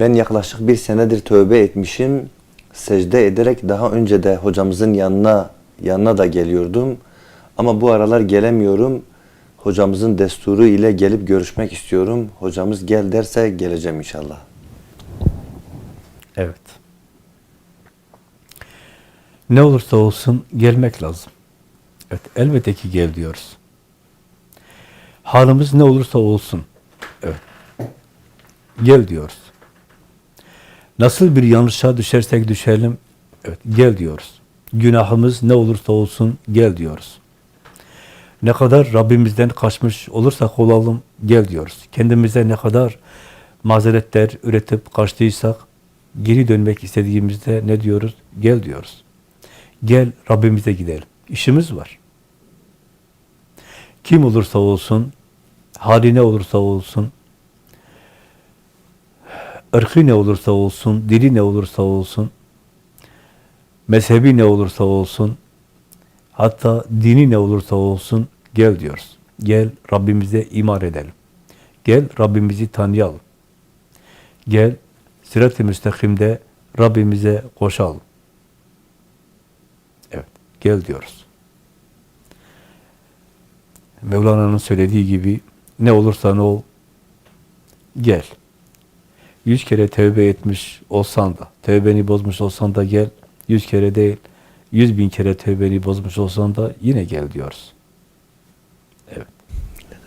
Ben yaklaşık bir senedir tövbe etmişim. Secde ederek daha önce de hocamızın yanına yanına da geliyordum. Ama bu aralar gelemiyorum. Hocamızın desturu ile gelip görüşmek istiyorum. Hocamız gel derse geleceğim inşallah. Evet. Ne olursa olsun gelmek lazım. Evet, elbette ki gel diyoruz. Halimiz ne olursa olsun. Evet. Gel diyoruz. Nasıl bir yanlışa düşersek düşelim, evet, gel diyoruz. Günahımız ne olursa olsun gel diyoruz. Ne kadar Rabbimizden kaçmış olursak olalım gel diyoruz. Kendimize ne kadar mazeretler üretip kaçtıysak geri dönmek istediğimizde ne diyoruz? Gel diyoruz. Gel Rabbimize gidelim. İşimiz var. Kim olursa olsun, hali ne olursa olsun, ırkı ne olursa olsun, dili ne olursa olsun, mezhebi ne olursa olsun, hatta dini ne olursa olsun gel diyoruz. Gel Rabbimize iman edelim. Gel Rabbimizi tanıyalım. Gel sirat-i müstakimde Rabbimize koşalım. Evet, gel diyoruz. Mevlana'nın söylediği gibi ne olursan ol, gel. Yüz kere tövbe etmiş olsan da, tövbeni bozmuş olsan da gel. Yüz kere değil, yüz bin kere tövbeni bozmuş olsan da yine gel diyoruz.